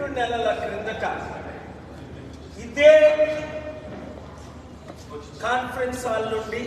రెండు నెలల క్రిందట ఇదే కాన్ఫరెన్స్ హాల్ నుండి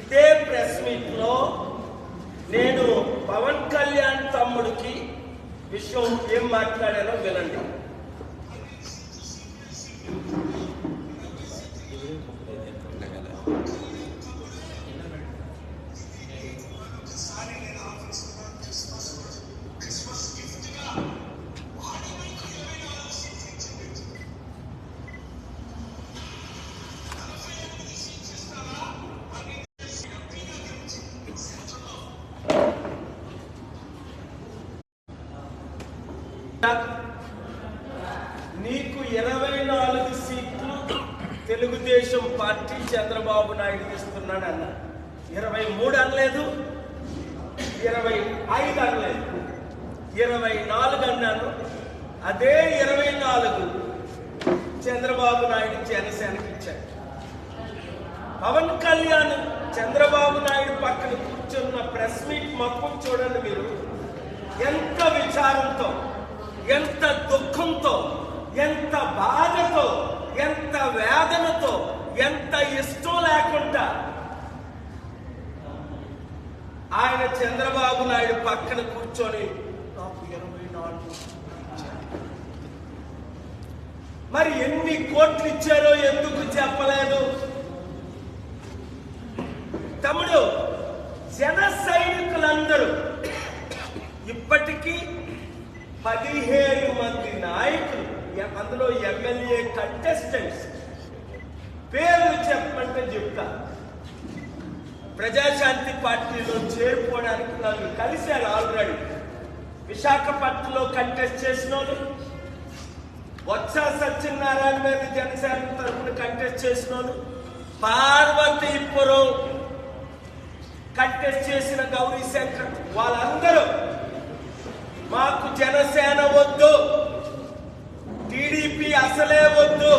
ఇదే ప్రెస్ మీట్లో నేను పవన్ కళ్యాణ్ తమ్ముడికి విషయం ఏం మాట్లాడానో వినండి. చంద్రబాబు నాయుడు ఇస్తున్నాడు అన్న. ఇరవై మూడు అనలేదు ఇరవై ఐదు అనలేదు ఇరవై నాలుగు అన్నాను. అదే ఇరవై నాలుగు చంద్రబాబు నాయుడు జనసేనకి ఇచ్చాడు. పవన్ కళ్యాణ్ చంద్రబాబు నాయుడు పక్కన కూర్చున్న ప్రెస్ మీట్ మొత్తం చూడండి మీరు. ఎంత విచారంతో ఎంత దుఃఖంతో ఎంత బాధతో ఎంత వేదనతో ఎంత ఇష్టం లేకుండా ఆయన చంద్రబాబు నాయుడు పక్కన కూర్చొని నాకు ఇరవై నాలుగు మరి ఎన్ని కోట్లు ఇచ్చారో ఎందుకు చెప్పలేదు? తమ్ముడు జన సైనికులందరూ ఇప్పటికీ పదిహేను మంది నాయకులు అందులో ఎమ్మెల్యే కంటెస్టెంట్స్ పేర్లు చెప్పమంటే చెప్తా. ప్రజాశాంతి పార్టీలో చేరుకోవడానికి నన్ను కలిశారు ఆల్రెడీ. విశాఖపట్నంలో కంటెస్ట్ చేసిన వాళ్ళు బొత్స సత్యనారాయణ మీద జనసేన తరఫున కంటెస్ట్ చేసిన వాళ్ళు పార్వతీపురం కంటెస్ట్ చేసిన గౌరీ శంకర్ వాళ్ళందరూ మాకు జనసేన వద్దు టీడీపీ అసలే వద్దు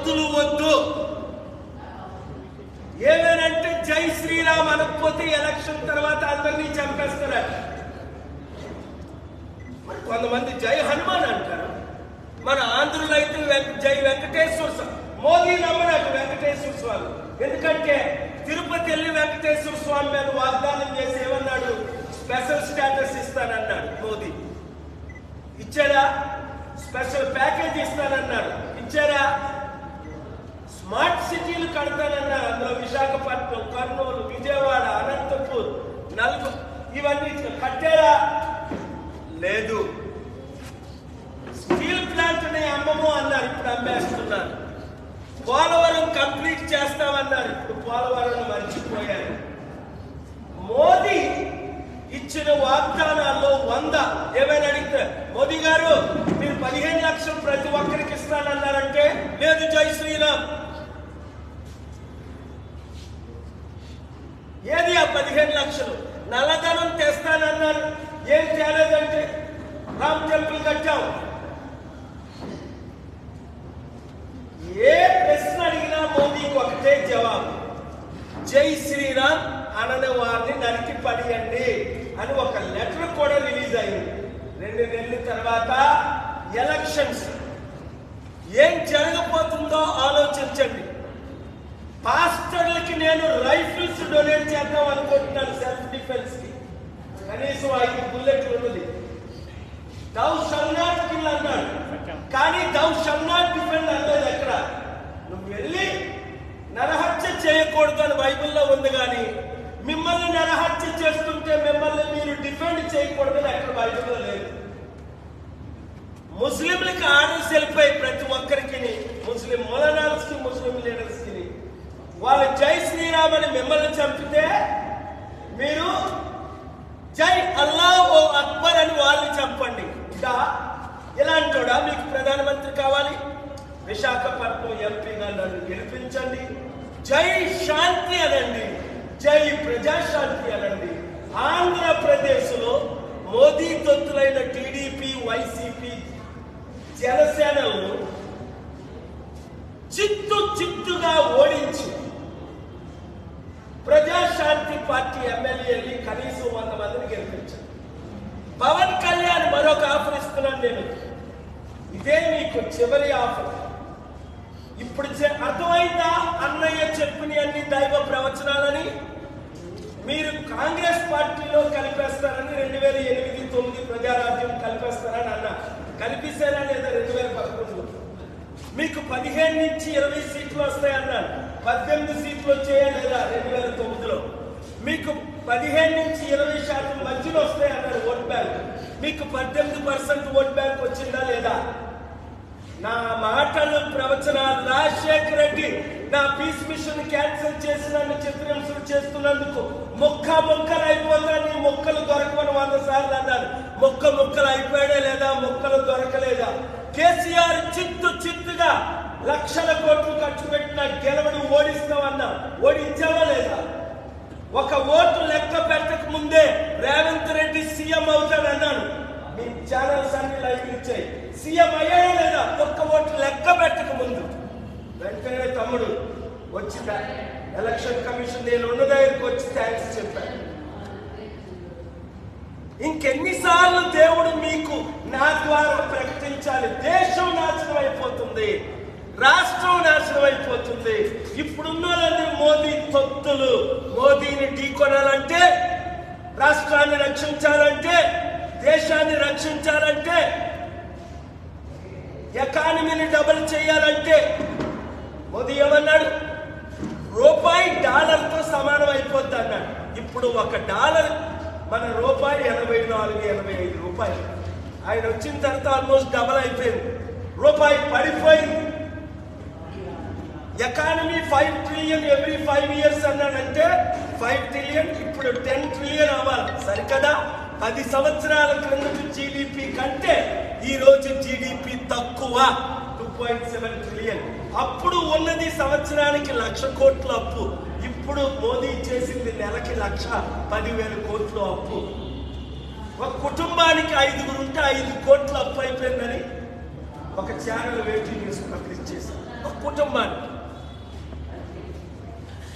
భక్తులు వద్దు. ఏమేనంటే జై శ్రీరామ్ అనకపోతే ఎలక్షన్ తర్వాత అందరినీ చంపేస్తారు. మరి కొంతమంది జై హనుమాన్ అంటారు. మన ఆంధ్రులు అయితే జై వెంకటేశ్వర స్వామి మోదీ నమ్మరాడు వెంకటేశ్వర స్వామి. ఎందుకంటే తిరుపతి వెళ్ళి వెంకటేశ్వర స్వామి మీద వాగ్దానం చేసేవారు నల్గొ ఇవన్నీ కట్టారా లేదు స్టీల్ ప్లాంట్ని అమ్మము అన్నారు ఇప్పుడు అమ్మేస్తున్నారు పోలవరం కంప్లీట్ చేస్తామన్నారు ఇప్పుడు పోలవరం మర్చిపోయారు మోదీ ఇచ్చిన వాగ్దానాల్లో వంద ఏమైనా అడిగితే మోదీ గారు మీరు పదిహేను లక్షలు ప్రతి ఒక్కరికి ఇస్తానన్నారంటే లేదు జై శ్రీరామ్ ఏది ఆ పదిహేను లక్షలు నల్లధనం తెస్తానన్నారు ఏం తేలేదంటే రామ్ టెంపుల్ కట్టాం ఏ ప్రశ్న అడిగినా మోదీకి ఒకటే జవాబు జై శ్రీరామ్ అనని వారిని నరికి పడియండి అని ఒక లెటర్ కూడా రిలీజ్ అయింది రెండు నెలల తర్వాత ఎలక్షన్స్ ఏం జరగబోతుందో ఆలోచించండి. పాస్టర్లకి నేను రైఫిల్స్ డొనేట్ చేద్దాం అనుకుంటున్నాను సెల్ఫ్ డిఫెన్స్కి. కనీసం ఐదు బుల్లెట్లు ఉన్నది దౌ షమ్నాట్ కిల్ అన్నాడు. కానీ దౌ షమ్నాట్ డిఫెండ్ అనలేదు ఎక్కడ నువ్వు వెళ్ళి నరహత్య చేయకూడదు అని బైబిల్లో ఉంది కానీ మిమ్మల్ని నరహత్య చేస్తుంటే మిమ్మల్ని మీరు డిఫెండ్ చేయకూడదని ఎక్కడ బైబిల్లో లేదు. ముస్లింలకి ఆర్డర్స్ వెళ్ళిపోయి ప్రతి ఒక్కరికి ముస్లిం మొలనాల్స్ ముస్లిం లీడర్స్ వాళ్ళు జై శ్రీరామ్ అని మిమ్మల్ని చంపితే మీరు జై అల్లా ఓ అక్బర్ అని వాళ్ళని చంపండి. ఇదా ఇలాంటోడా మీకు ప్రధానమంత్రి కావాలి? విశాఖపట్నం ఎంపీగా నన్ను గెలిపించండి. జై శాంతి అనండి. జై ప్రజాశాంతి అనండి. ఆంధ్రప్రదేశ్లో మోదీ తొత్తులైన టీడీపీ వైసీపీ జనసేనలను చిత్తు చిత్తుగా ఓడించి ప్రజాశాంతి పార్టీ ఎమ్మెల్యేని కనీసం వంద మందిని గెలిపించారు. పవన్ కళ్యాణ్ మరొక ఆఫర్ ఇస్తున్నాను నేను. ఇదే మీకు చివరి ఆఫర్. ఇప్పుడు అర్థమైందా? అన్నయ్య చెప్పిన అన్ని దైవ ప్రవచనాలని మీరు కాంగ్రెస్ పార్టీలో కలిపేస్తారని రెండు వేల ఎనిమిది తొమ్మిది ప్రజారాజ్యం కలిపేస్తారని అన్నారు. కలిపిస్తారా లేదా రెండు వేల పదకొండులో మీకు పదిహేను నుంచి ఇరవై సీట్లు వస్తాయన్నారు పద్దెనిమిది సీట్లు వచ్చాయా లేదా రెండు వేల తొమ్మిదిలో? మీకు పదిహేను నుంచి ఇరవై శాతం మధ్యలో వస్తాయన్నారు ఓట్ బ్యాంక్. మీకు పద్దెనిమిది పర్సెంట్ ఓట్ బ్యాంక్ వచ్చిందా లేదా? నా మాటలు ప్రవచనాలు రాజశేఖర్ రెడ్డి నా పీస్ మిషన్ క్యాన్సిల్ చేసి నన్ను చిత్రహింసలు చేస్తున్నందుకు మొక్క మొక్కలు అయిపోతా నీ మొక్కలు దొరకమని వంద సార్లు అన్నారు. మొక్క మొక్కలు అయిపోయాడే లేదా? మొక్కలు దొరకలేదా? కేసీఆర్ చిత్తు చిత్తుగా లక్షల కోట్లు ఖర్చు పెట్టిన గెలవడు ఓడిస్తామన్నా ఓడించావా లేదా? ఒక ఓటు లెక్క పెట్టక ముందే రేవంత్ రెడ్డి సీఎం అవుతాడన్నాను మీ ఛానల్స్ అన్ని లైవ్ ఇచ్చాయి. సీఎం అయ్యాడా లేదా? ఒక్క ఓటు లెక్క పెట్టక ముందు. వెంటనే తమ్ముడు వచ్చిందా ఎలక్షన్ కమిషన్ నేను ఉన్న దగ్గరికి వచ్చి థ్యాంక్స్ చెప్పాను. ఇంకెన్నిసార్లు దేవుడు మీకు నా ద్వారా ప్రకటించాలి. దేశం నాశనం అయిపోతుంది రాష్ట్రం నాశనం అయిపోతుంది ఇప్పుడున్న వాళ్ళందరూ మోదీ తొత్తులు. మోదీని ఢీకొనాలంటే రాష్ట్రాన్ని రక్షించాలంటే దేశాన్ని రక్షించాలంటే ఎకానమీని డబుల్ చేయాలంటే మోదీ ఏమన్నాడు? రూపాయి డాలర్తో సమానం అయిపోద్ది అన్నాడు ఇప్పుడు ఒక డాలర్ మన రూపాయి ఎనభై నాలుగు ఎనభై ఐదు రూపాయలు. ఆయన వచ్చిన తర్వాత ఆల్మోస్ట్ డబల్ అయిపోయింది. రూపాయి పడిపోయింది. Economy five trillion every five years అన్నాడంటే ఫైవ్ ట్రిలియన్ ఇప్పుడు టెన్ ట్రిలియన్ అవ్వాలి. సరికదా? పది సంవత్సరాల క్రిందటి జీడిపి కంటే ఈ రోజు జీడిపి తక్కువ. టూ పాయింట్ సెవెన్ ట్రిలియన్ అప్పుడు ఉన్నది సంవత్సరానికి లక్ష కోట్ల అప్పు. ఇప్పుడు మోదీ చేసింది నెలకి లక్ష పదివేల కోట్ల అప్పు. ఒక కుటుంబానికి ఐదుగురు ఉంటే ఐదు కోట్ల అప్పు అయిపోయిందని ఒక ఛానల్ వేటి న్యూస్ పబ్లిష్ చేశారు ఒక కుటుంబానికి.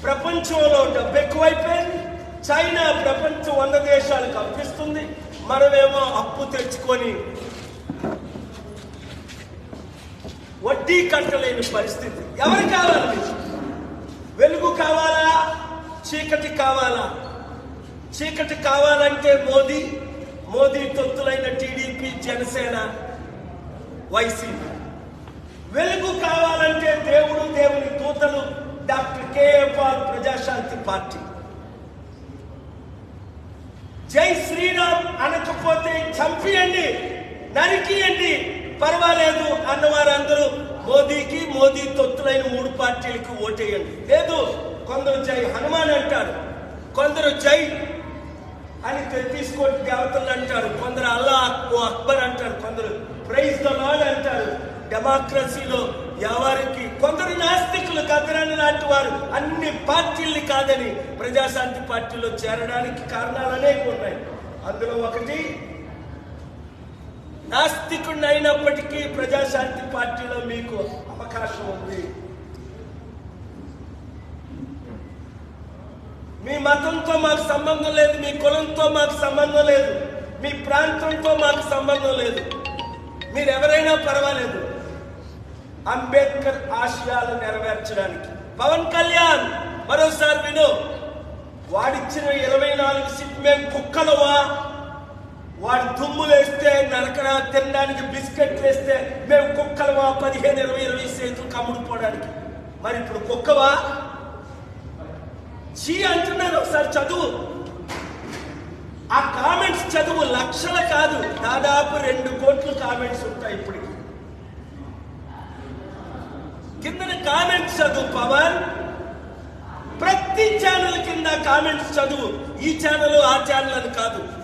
ప్రపంచంలో డబ్బు ఎక్కువైపోయింది. చైనా ప్రపంచం వంద దేశాలకు అప్పిస్తుంది మనమేమో అప్పు తెచ్చుకొని వడ్డీ కట్టలేని పరిస్థితి. ఎవరు కావాలి వెలుగు కావాలా? చీకటి కావాలా? చీకటి కావాలంటే మోదీ మోదీ తొత్తులైన టీడీపీ జనసేన వైసీపీ వెలుగు కావాలంటే దేవుడు దేవుని దూతలు డాక్టర్ కేఎఫ్ఆర్ ప్రజాశాంతి పార్టీ. జై శ్రీరామ్ అనకపోతే చంపియండి నరికియండి. పర్వాలేదు అన్నవారందరూ మోదీకి మోదీ తొత్తులైన మూడు పార్టీలకు ఓటేయండి. లేదు కొందరు జై హనుమాన్ అంటారు కొందరు జై అని తె- దేవతలు అంటారు కొందరు అల్లా ఓ అక్బర్ అంటారు కొందరు ప్రైజ్ ద లార్డ్ అంటారు. డెమోక్రసీలో ఎవరికి కొందరు నాస్తికులు కదరని లాంటి వారు అన్ని పార్టీల్ని కాదని ప్రజాశాంతి పార్టీలో చేరడానికి కారణాలు అనేవి ఉన్నాయి. అందులో ఒకటి నాస్తికుడైనప్పటికీ అయినప్పటికీ ప్రజాశాంతి పార్టీలో మీకు అవకాశం ఉంది. మీ మతంతో మాకు సంబంధం లేదు మీ కులంతో మాకు సంబంధం లేదు మీ ప్రాంతంతో మాకు సంబంధం లేదు. మీరు ఎవరైనా పర్వాలేదు. అంబేద్కర్ ఆశయాలు నెరవేర్చడానికి. పవన్ కళ్యాణ్ మరోసారి విను. వాడిచ్చిన ఇరవై నాలుగు సీట్ మేము కుక్కలవా వాడు దుమ్ములు వేస్తే నరకరా తినడానికి బిస్కెట్ వేస్తే మేము కుక్కలవా పదిహేను ఇరవై ఇరవై సేతులు కమ్ముడుపోవడానికి. మరి ఇప్పుడు కుక్కవా? చీ అంటున్నారు ఒకసారి చదువు. ఆ కామెంట్స్ చదువు లక్షల కాదు దాదాపు రెండు కోట్ల కామెంట్స్ ఉంటాయి ఇప్పటికి. కిందన కామెంట్స్ చదువు పవన్. ప్రతి ఛానల్ కింద కామెంట్స్ చదువు. ఈ ఛానల్ ఆ ఛానల్ అని కాదు.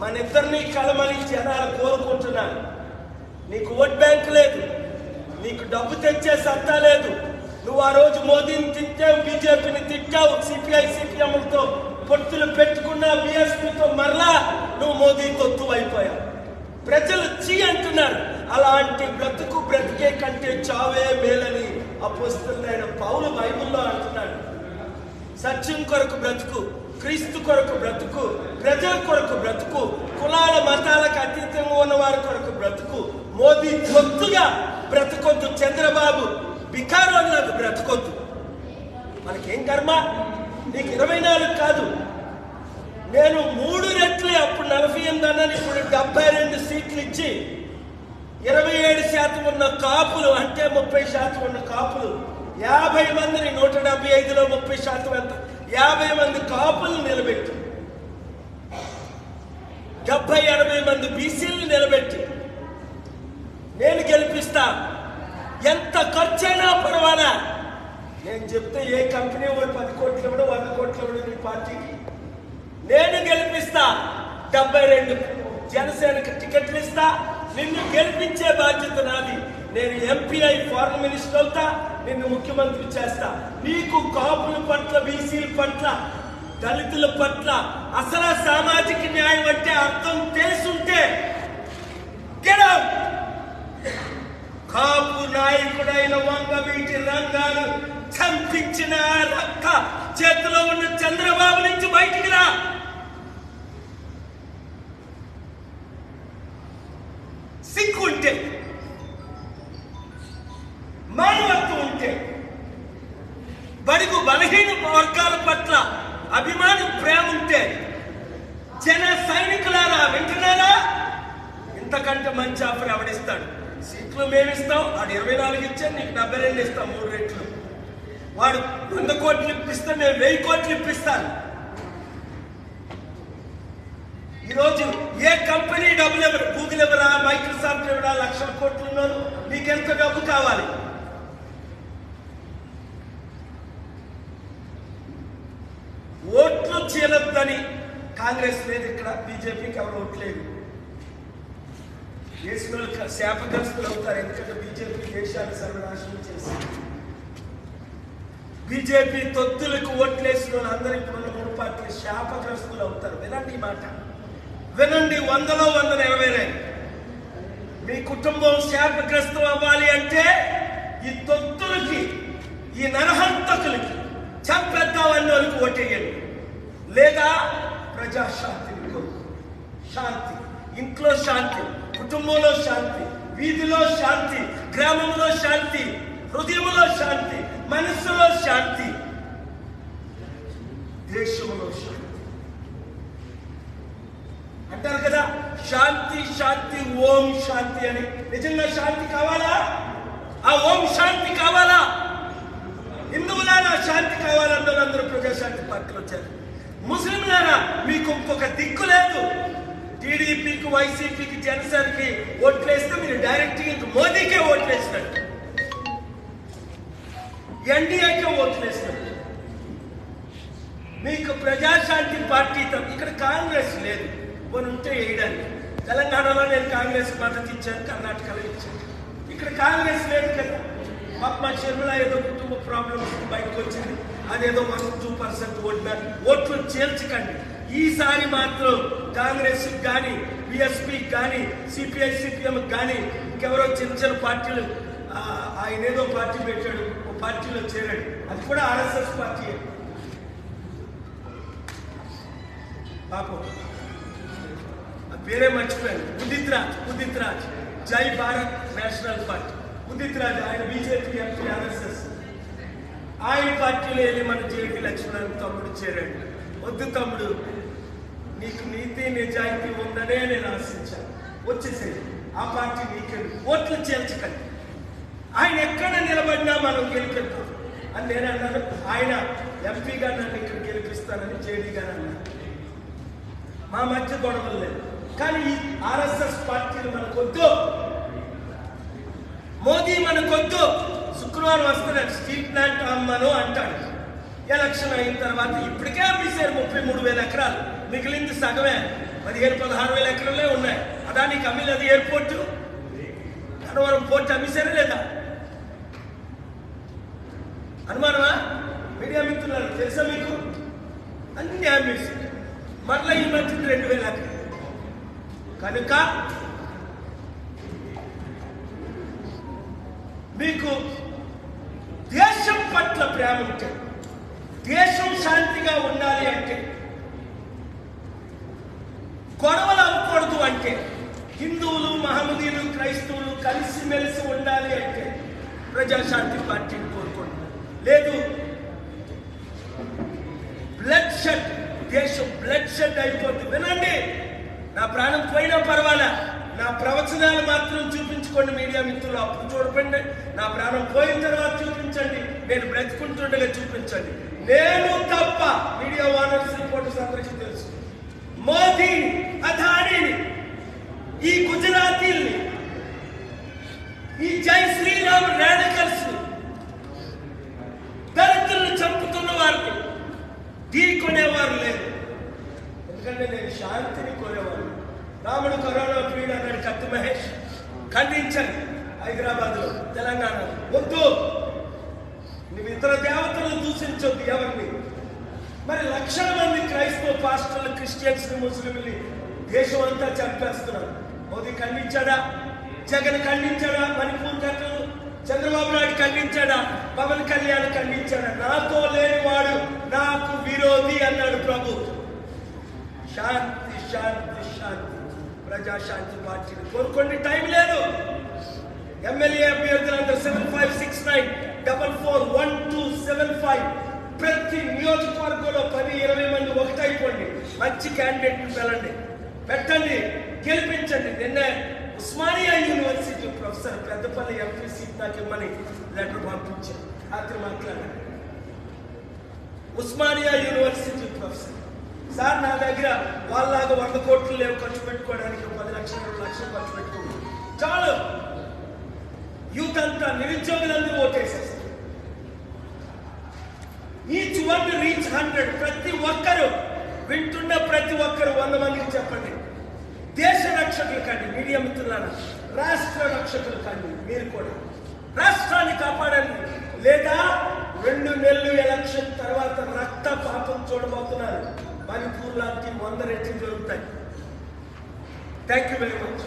మన ఇద్దరిని కలమని జనాలు కోరుకుంటున్నాను నీకు ఓట్ బ్యాంక్ లేదు. నీకు డబ్బు తెచ్చే సత్తా లేదు. నువ్వు ఆ రోజు మోదీని తిట్టావు బీజేపీని తిట్టావు సిపిఐ సిపిఎంలతో పొత్తులు పెట్టుకున్నా బీఎస్పీతో మరలా నువ్వు మోదీ తొత్తు అయిపోయావు ప్రజలు చీ అంటున్నారు. అలాంటి బ్రతుకు బ్రతికే కంటే చావే మేలని అపోస్తులైన పౌలు బైబుల్లో అంటున్నాడు. సత్యం కొరకు బ్రతుకు. క్రీస్తు కొరకు బ్రతుకు ప్రజల కొరకు బ్రతుకు కులాల మతాలకు అతీతంగా ఉన్న వారి మోదీ తొత్తుగా బ్రతకొద్దు చంద్రబాబు బికారోళ్ళకు బ్రతకొద్దు. మనకేం కర్మ? నీకు ఇరవై నాలుగు కాదు. నేను మూడు రెట్లు అప్పుడు నలభై ఎనిమిది అన్నాను ఇప్పుడు డెబ్బై రెండు సీట్లు ఇచ్చి ఇరవై ఏడు శాతం ఉన్న కాపులు అంటే ముప్పై శాతం ఉన్న కాపులు యాభై మందిని నూట డెబ్బై ఐదులో ముప్పై శాతం ఎంత? యాభై మంది కాపులు నిలబెట్టి. డెబ్బై ఎనభై మంది బీసీలు నిలబెట్టి. నేను గెలిపిస్తా. ఎంత ఖర్చైనా పర్వాలా. నేను చెప్తే ఏ కంపెనీ వాడు పది కోట్లు ఇవ్వడం వంద కోట్లు ఇవ్వడం నీ పార్టీకి? నేను గెలిపిస్తా. డెబ్బై రెండు జనసేనకి టికెట్లు ఇస్తా. నిన్ను గెలిపించే బాధ్యత నాది. నేను ఎంపీ అయి ఫారెన్ మినిస్టర్ అవుతా నిన్ను ముఖ్యమంత్రి చేస్తా. నీకు కాపుల పట్ల బీసీల పట్ల దళితుల పట్ల అసలు సామాజిక న్యాయం అంటే అర్థం తెలుసుంటే కాపు నాయకుడైన వంగవీటి రంగాలు చంపించిన రక్క చేతిలో ఉన్న చంద్రబాబు నుంచి బయటికి రా! బడుగు బలహీన వర్గాల పట్ల అభిమానం ప్రేమ ఉంటే జన సైనికులారా వింటున్నారా? ఇంతకంటే మంచి ఆఫర్ ఎవడిస్తాడు? సీట్లు మేమిస్తాం వాడు ఇరవై నాలుగు ఇచ్చాను నీకు డెబ్బై రెండు ఇస్తాం మూడు రెట్లు. వాడు వంద కోట్లు ఇప్పిస్తే మేము వెయ్యి కోట్లు ఇప్పిస్తాను ఈరోజు ఏ కంపెనీ డబ్బులు ఎవరు? గూగుల్ ఎవరా? మైక్రోసాఫ్ట్ ఎవరా? లక్షల కోట్లు ఉన్నారు నీకెంత డబ్బు కావాలి? చేయలేదని కాంగ్రెస్ లేదు ఇక్కడ బీజేపీకి ఎవరు ఓట్లేదు. దేశంలో వాళ్ళు శాపగ్రస్తులు అవుతారు ఎందుకంటే బీజేపీ దేశాన్ని సర్వనాశనం చేసింది. బీజేపీ తొత్తులకు ఓట్లేసిన అందరి ఇప్పుడున్న మూడు పార్టీలు శాపగ్రస్తులు అవుతారు. వినండి ఈ మాట. వినండి వందలో వంద నెరవేరాయి మీ కుటుంబం శాపగ్రస్తం అవ్వాలి అంటే ఈ తొత్తులకి ఈ నరహంతకులకి చంపేద్దామన్న వాళ్ళకి ఓటేయండి. లేదా ప్రజాశాంతిని శాంతి. ఇంట్లో శాంతి కుటుంబంలో శాంతి వీధిలో శాంతి గ్రామంలో శాంతి హృదయంలో శాంతి మనస్సులో శాంతి దేశంలో శాంతి. అంటారు కదా శాంతి శాంతి ఓం శాంతి అని. నిజంగా శాంతి కావాలా? ఆ ఓం శాంతి కావాలా? హిందువులారా శాంతి కావాలన్నారు అందరూ ప్రజాశాంతి పార్టీలో వచ్చారు? ముస్లింలారా మీకు ఇంకొక దిక్కు లేదు. టీడీపీకి వైసీపీకి జనసేనకి ఓట్లేస్తే మీరు డైరెక్ట్ ఇంక మోదీకే ఓట్లేసినట్టు. ఎన్డీఏకే ఓట్లేస్తాడు మీకు ప్రజాశాంతి పార్టీ ఇక్కడ కాంగ్రెస్ లేదు. కొన్ని ఉంటే వేయడానికి. తెలంగాణలో నేను కాంగ్రెస్ మద్దతు ఇచ్చాను కర్ణాటకలో ఇచ్చాను. ఇక్కడ కాంగ్రెస్ లేదు కదా. పాప షర్మిల ఏదో కుటుంబ ప్రాబ్లమ్స్ బయటకు వచ్చింది. అదేదో వన్ టూ పర్సెంట్ ఓడినారు ఓట్లు చేర్చకండి ఈసారి మాత్రం కాంగ్రెస్ కానీ బిఎస్పి కానీ సిపిఐ సిపిఎం కానీ ఇంకెవరో చిన్న చిన్న పార్టీలు ఆయన ఏదో పార్టీ పెట్టాడు ఓ పార్టీలో చేరాడు. అది కూడా ఆర్ఎస్ఎస్ పార్టీ పాపం. పేరే మర్చిపోయాను. Udit Raj Udit Raj Jai Bharat national party. ఉదిత్ రాజ్ ఆయన బీజేపీ ఎంపీ ఆర్ఎస్ఎస్. ఆయన పార్టీలో వెళ్ళి మన జేపీ లక్ష్మణ్ తమ్ముడు చేరాడు. వద్దు తమ్ముడు నీకు నీతి నిజాయితీ ఉందనే నేను ఆశించాను. వచ్చేసేది ఆ పార్టీ నీకే ఓట్లు చేర్చకండి. ఆయన ఎక్కడ నిలబడినా మనం గెలిపిద్దాం అని నేను అన్నాను. ఆయన ఎంపీగా నన్ను ఇక్కడ గెలిపిస్తానని జేడీ గారు అన్నారు. మా మధ్య గొడవలు లేదు కానీ ఈ ఆర్ఎస్ఎస్ పార్టీలు మనకొద్దు. మోదీ మనకొద్దు. శుక్రవారం వస్తున్నాడు స్టీల్ ప్లాంట్ అమ్మను అంటాడు. ఎలక్షన్ అయిన తర్వాత ఇప్పటికే అమ్మేశారు ముప్పై మూడు వేల ఎకరాలు. మిగిలింది సగమే. పదిహేను పదహారు వేల ఎకరాలే ఉన్నాయి. అదానికి అమ్మిలేదు ఎయిర్పోర్ట్? అనవరం పోర్ట్ అమ్మేశారా లేదా? అనుమానమా? మీడియా మిత్రులారు తెలుసా మీకు? అన్ని అమ్మేసి మరలా ఈ మధ్య రెండు వేల ఎకరాలు. కనుక మీకు పట్ల ప్రేమ ఉంటే దేశం శాంతిగా ఉండాలి అంటే గొడవలు అవ్వకూడదు అంటే హిందువులు మహమ్మదీలు క్రైస్తవులు కలిసిమెలిసి ఉండాలి అంటే ప్రజాశాంతి పార్టీని కోరుకుంటున్నారు లేదు బ్లడ్ షెడ్ దేశం బ్లడ్ షెడ్ అయిపోతుంది వినండి నా ప్రాణం పోయినా పర్వాలా. నా ప్రవచనాలు మాత్రం చూపించుకోండి మీడియా మిత్రులు. అప్పుడు చూడకండి. నా ప్రాణం పోయిన తర్వాత చూపించండి. నేను బ్రతుకుంటుండగా చూపించండి. నేను తప్ప మీడియా ఓనర్స్ రిపోర్టర్స్ అందరికీ తెలుసు. మోదీ అదానీని ఈ గుజరాతీల్ని ఈ జై శ్రీరామ్ రాడికల్స్ దళితులను చంపుతున్న వారిని ఢీకొనేవారు లేరు. ఎందుకంటే నేను శాంతిని కోరేవాడు రాముడు కరోనా పీడ అన్నాడు కత్తి మహేష్ ఖండించండి హైదరాబాద్లో తెలంగాణ వద్దు! నువ్వు ఇతర దేవతలను దూషించొద్దు ఎవరిని మరి లక్షల మంది క్రైస్తవ పాస్టర్లు క్రిస్టియన్స్ ముస్లింలు దేశం అంతా చంపేస్తున్నారు. మోదీ ఖండించాడా? జగన్ ఖండించాడా? మణిపూర్ ఘటనలు చంద్రబాబు నాయుడు ఖండించాడా? పవన్ కళ్యాణ్ ఖండించాడా? నాతో లేనివాడు నాకు విరోధి అన్నాడు ప్రభు. శాంతి శాంతి శాంతి. ప్రజాశాంతి పార్టీని కోరుకోండి. టైం లేదు. ఎమ్మెల్యే అభ్యర్థులందరూ seven five six nine double four one two seven five ప్రతి నియోజకవర్గంలో పది ఇరవై మంది ఒకటైపోండి. మంచి క్యాండిడేట్ వెళ్ళండి పెట్టండి గెలిపించండి. నిన్న Osmania university professor Peddapalli MP seat నాకు ఇమ్మని లెటర్ పంపించారు. రాత్రి మాట్లాడండి ఉస్మానియా యూనివర్సిటీ ప్రొఫెసర్. సార్ నా దగ్గర వాళ్ళలాగా వంద కోట్లు లేవు ఖర్చు పెట్టుకోవడానికి పది లక్షలు రెండు లక్షలు ఖర్చు పెట్టుకోండి. చాలు. యూత్ అంతా నిరుద్యోగులందరూ ఓటేసేస్తారు వన్ రీచ్ హండ్రెడ్ ప్రతి ఒక్కరు వింటున్న ప్రతి ఒక్కరు వంద మందికి చెప్పండి. దేశ రక్షకులు కండి మీడియా మిత్రులారా రాష్ట్ర రక్షకులు కండి మీరు కూడా. రాష్ట్రాన్ని కాపాడండి. లేదా రెండు నెలలు ఎలక్షన్ తర్వాత రక్త పాపం చూడబోతున్నారు. మణిపూర్ లాంటి వంద రెట్లు జరుగుతాయి. Thank you very much